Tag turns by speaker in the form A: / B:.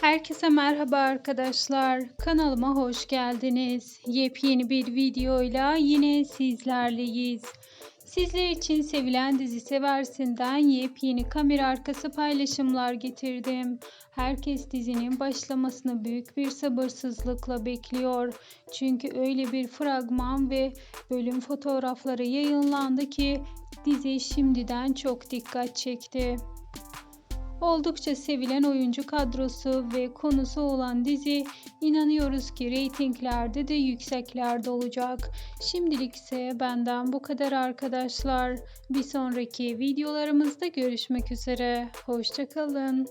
A: Herkese merhaba arkadaşlar. Kanalıma hoş geldiniz. Yepyeni bir videoyla yine sizlerleyiz. Sizler için sevilen dizi seversinden yepyeni kamera arkası paylaşımlar getirdim. Herkes dizinin başlamasını büyük bir sabırsızlıkla bekliyor. Çünkü öyle bir fragman ve bölüm fotoğrafları yayınlandı ki dizi şimdiden çok dikkat çekti. Oldukça sevilen oyuncu kadrosu ve konusu olan dizi inanıyoruz ki reytinglerde de yükseklerde olacak. Şimdilik ise benden bu kadar arkadaşlar. Bir sonraki videolarımızda görüşmek üzere. Hoşçakalın.